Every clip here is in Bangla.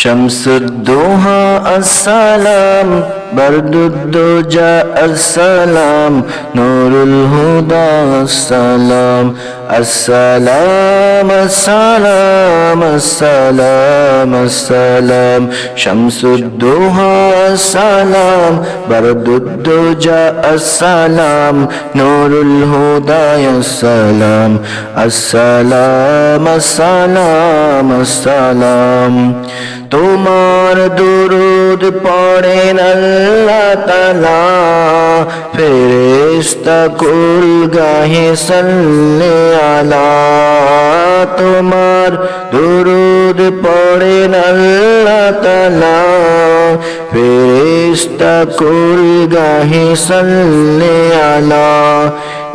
শামসুদ্দোহা আসসালাম। বরদুদ্দোজা আসসালাম। নুরুল হুদা আসসালাম। আসসালাম আসসালাম আসসালাম আসসালাম শামসুদ্দোহা আসসালাম বরদুদ্দোজা আসসালাম নুরুল হুদা আসসালাম আসসালাম আসসালাম আসসালাম তোমার দুরুদ পড়েন আল্লাহ তালা ফেরেস্তা কুল গাহে সাল্লে আলা তোমার দুরুদ পড়েন আল্লাহ তালা ফেরিস্তাকুল গাহে সাল্লে আলা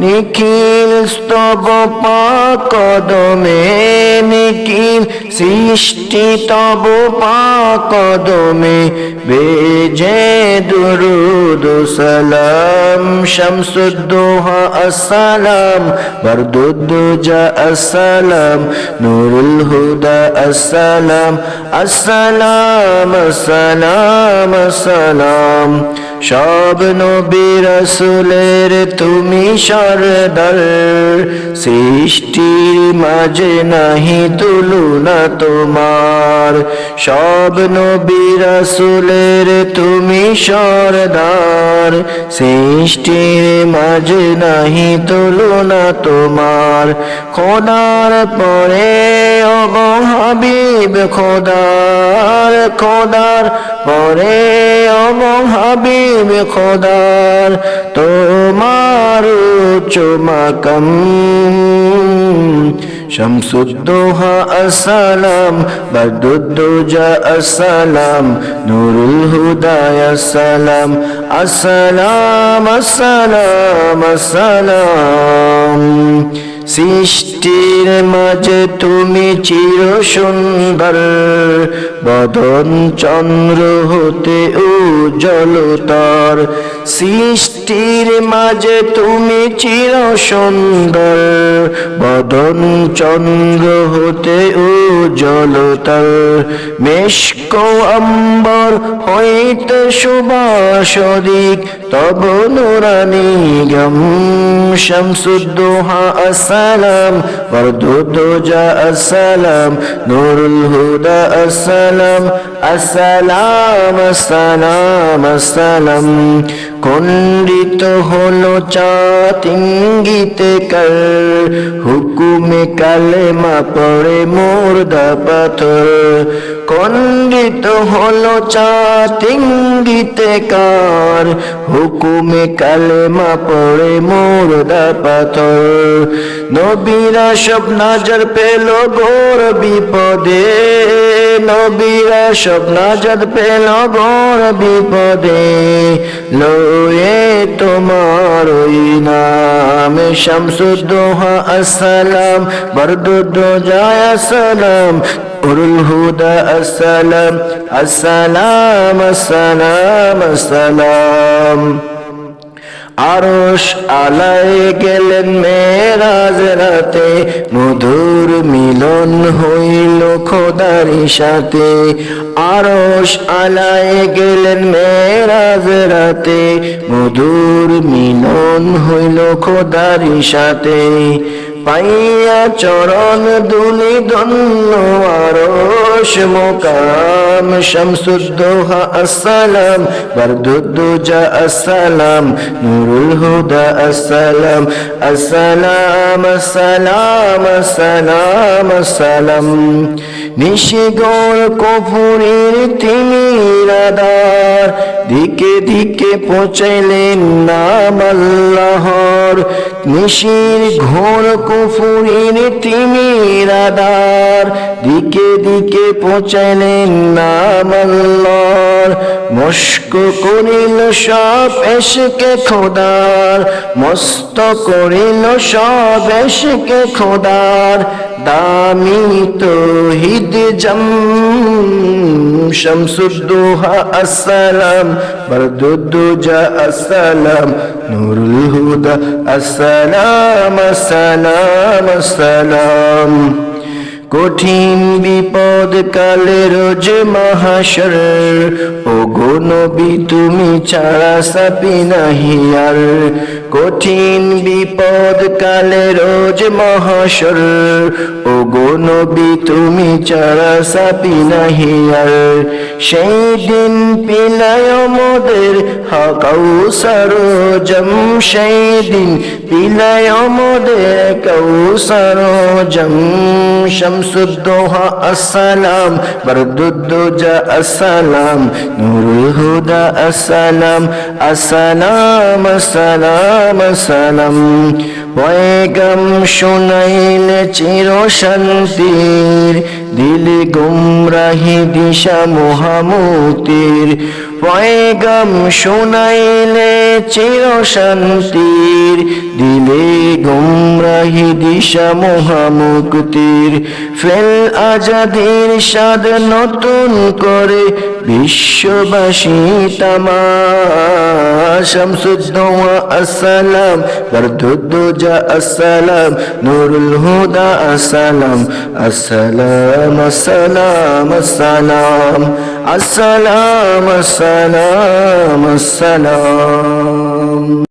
নিখিল স্তব কদমে নিখিল সৃষ্টি তব কদমে বেজে দুরুদ সালাম, শামসুদ্দোহা আসসালাম বরদুদ্দুজা আসসালাম, নুরুল হুদা আসসালাম আসসালাম আসসালাম আসসালাম। সব নবী রসুলের তুমি সরদার। সৃষ্টির মাঝে নাহি তুলনা তোমার। সব নবী রসুলের তুমি সরদার। সৃষ্টির মাঝে নাহি তুলনা তোমার। খোদার পরে ওগো হাবিব খোদার খোদার পরে হাবিব খোদার? তোমার চুমাকম শামসুদ্দোহা আসসালাম বদুদ্দুজা আসসালাম নুরুল হুদায় আসসালাম। আসসালাম আসসালাম আসসালাম। সৃষ্টির মাঝে তুমি চির সুন্দর বদন চন্দ্র হতে উজ্জ্বলতর। সৃষ্টির মাঝে তুমি চির সুন্দর। বদন চন্দ্র হতে উজ্জ্বলতর। মেশক অম্বর হইতে সুবাসদিক তব নুরানি গম। শামসুদ্দোহা আসসালাম বরদুদ্দোজা আসসালাম, নুরুল হুদা আসসালাম। আসসালাম আসসালাম আসসালাম খণ্ডিত হলো চাত ইঙ্গিতে কর। হুকুমে কালেমা পড়ে মুর্দা পাথর। খণ্ডিত হলো চাত ইঙ্গিতে কার। হুকুমে কালেমা পড়ে মুর্দা পাথর। নবীরা সব নাজর পেল গোর বিপদে। নবীরা সব নাজর পেল গোর বিপদে। লয়ে তোমার ওই নাম শামসুদ্দোহা আসসালাম যায় আসসালাম উরুল হুদা আসসালাম আসসালাম আসসালাম আসসালাম। আরশ আলায় গেলেন মেরাজ রাতে, মধুর মিলন হইল খোদারি সাথে। আরশ আলায় গেলেন মেরাজ রাতে, মধুর মিলন হইল খোদারি সাথে। পাইয়া চরণ দুলি ধন্য আরশ মোকাম শামসুদ্দোহা আসসালাম বরদুদ্দুজা আসসালাম নুরুল হুদা আসসালাম আসসালাম আসসালাম আসসালাম আসসালাম নিশিগড় কফুরের তিনি রাদার দিকে দিকে পৌঁছাইলেন নাম আল্লাহর নিশির ঘোর কুফুরের তিমির আদার দিকে দিকে পৌঁছাইলেন না আল্লাহর মস্ক করিল সব এসকে খোদার। মস্ত করিল সব এসকে খোদার। দামি তৌহিদ জম শামসুদ্দোহা আসসালাম বরদুদ্দুজা আসসালাম, নুরুল হুদা আসসালাম আসসালাম আসসালাম। কঠিন বিপদ কালে রোজ মহাশর ও গো নবী তুমি ছাড়া সাপি নাহি আর। কঠিন বিপদ কালে রোজ মহাশর। ও গো নবী, তুমি ছাড়া সাপি নাহি আর। সেই দিন পিলায় মোদের হাকাউ সরোজম সেই দিন পিলায় মোদের কৌসর জম। শামসুদ্দোহা, আসসালাম। বরদুদ্দোজা, আসসালাম। নুরুল হুদা আসসালাম আসসালাম। আসসালাম পয়গম শুনাইলে চির শান্তির দিলে গুমরাহি দিশা মহামুক্তির পয়গম শোনাইলে চির শান্তির। দিলে গুমরাহি দিশা মহামুক্তির ফেল আজাদির স্বাদ নতুন করে বিশ্ববাসী তামা শামসুদ্দোয়া আসসালাম, বরদুদ্দোজা, আসসালাম, নুরুল হুদা, আসসালাম আসসালাম। আসসালাম আসসালাম আসসালাম আসসালাম আসসালাম।